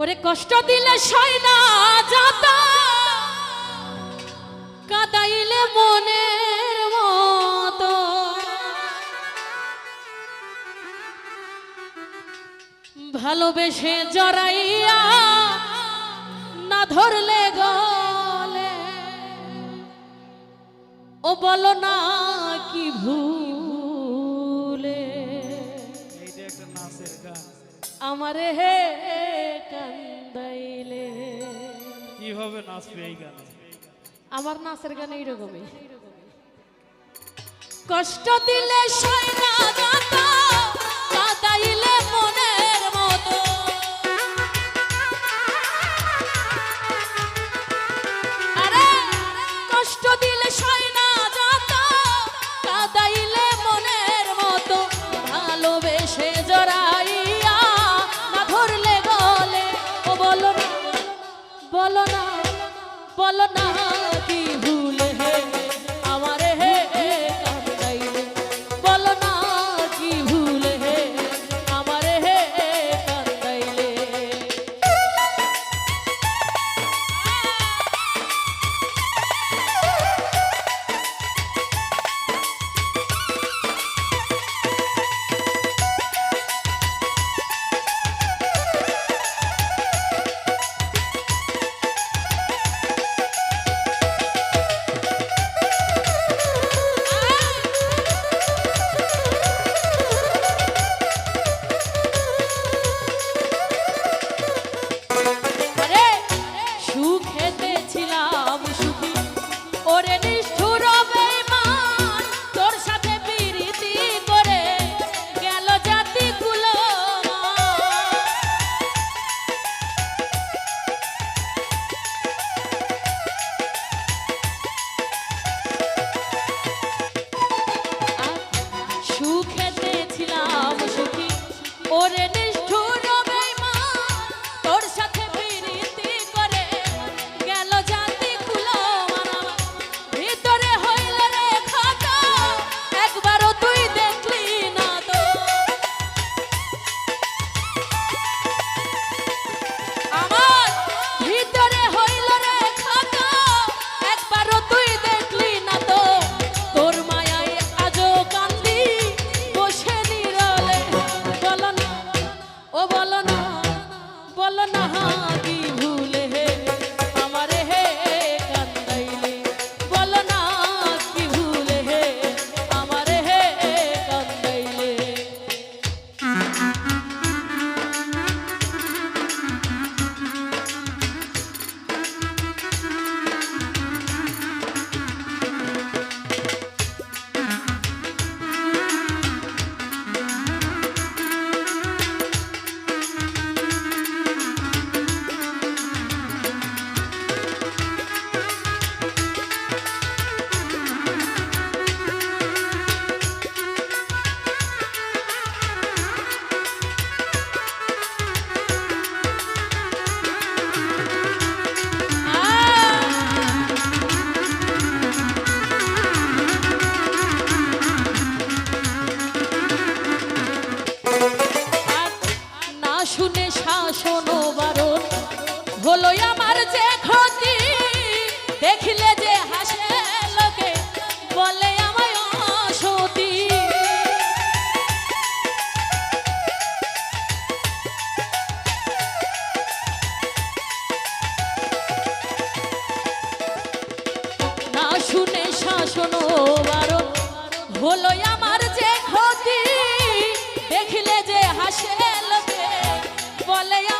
ওরে কষ্ট দিলে সয় না যাত, কাদাইলে মনের ভালোবেসে জড়াইয়া না ধরলে গলে। ও বলো না কি ভুলে। একটা নাচের আমারে হে কান্দাইলে। কীভাবে নাচবে এই গান? আমার নাচের গান এইরকমই। কষ্ট দিলে সয় না যাত বলো না। ওরে নিষ্ঠুর কি ভুলে শুনে বারণ হলো আমার যে ক্ষতি, দেখিলে যে হাসে লোকে, বলে না শুনে আমার যে ক্ষতি, দেখিলে যে হাসে বলে